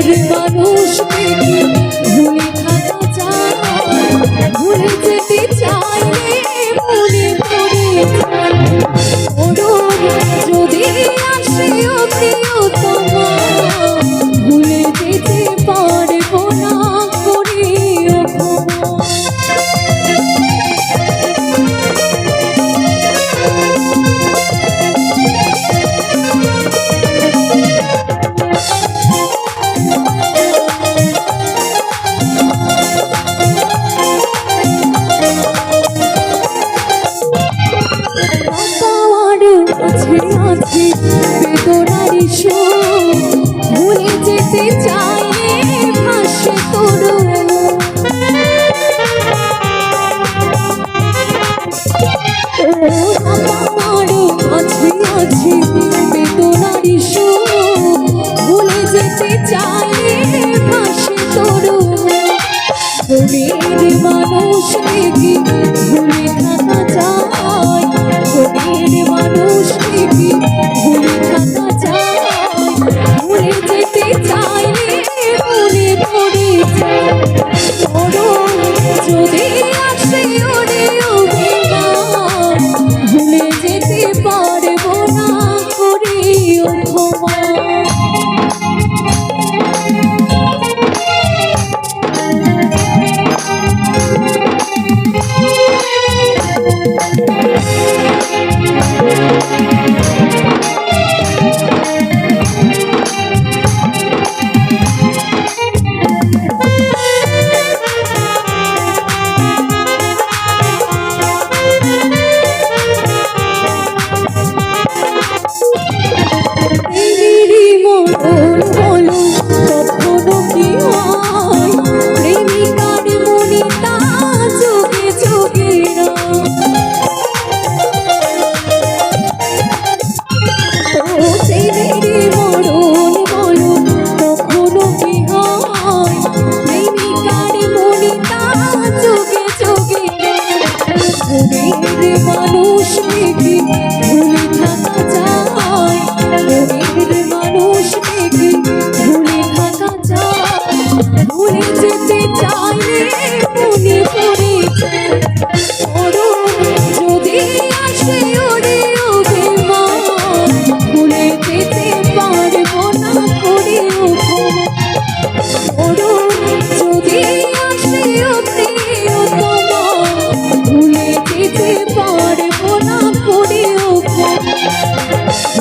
মানুষ Xin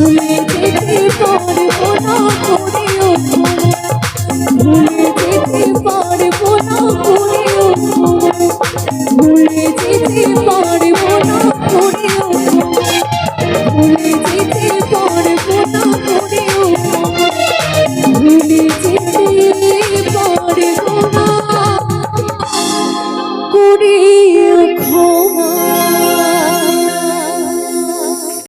ভুলে যেতে পারব না করে ভুলে যেতে পারব না করে ভুলে যেতে পারব না করে ভুলে যেতে পারব না করে ভুলে যেতে